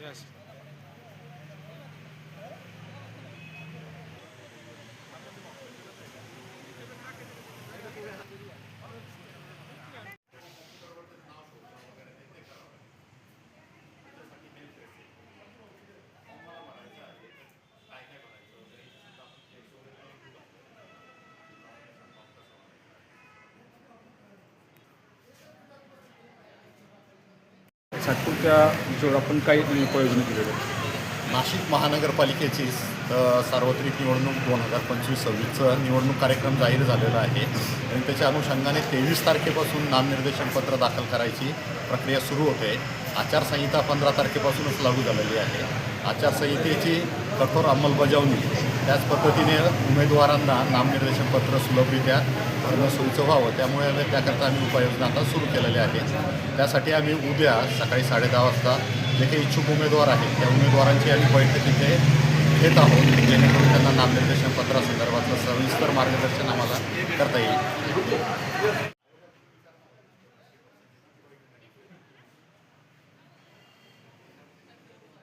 Yes. सातपूरच्या जोड आपण काही उपाययोजना केलेल्या आहेत. नाशिक महानगरपालिकेची सार्वत्रिक निवडणूक दोन हजार पंचवीस सव्वीसचं निवडणूक कार्यक्रम जाहीर झालेला आहे. आणि त्याच्या अनुषंगाने तेवीस तारखेपासून नामनिर्देशन पत्र दाखल करायची प्रक्रिया सुरू होते. आचारसंहिता पंधरा तारखेपासूनच लागू झालेली आहे. आचारसंहितेची कठोर अंमलबजावणी त्याच पद्धतीने उमेदवारांना नामनिर्देशन पत्र सुलभरित्या भरणं सोयीचं व्हावं त्यामुळे आम्ही त्याकरता आम्ही उपाययोजना आता सुरू केलेल्या आहेत त्यासाठी आम्ही उद्या सकाळी साडेदहा वाजता जे काही इच्छुक उमेदवार आहेत त्या उमेदवारांची आम्ही बैठक इथे घेत आहोत जेणेकरून त्यांना नामनिर्देशन पत्रासंदर्भातलं सविस्तर मार्गदर्शन आम्हाला करता येईल.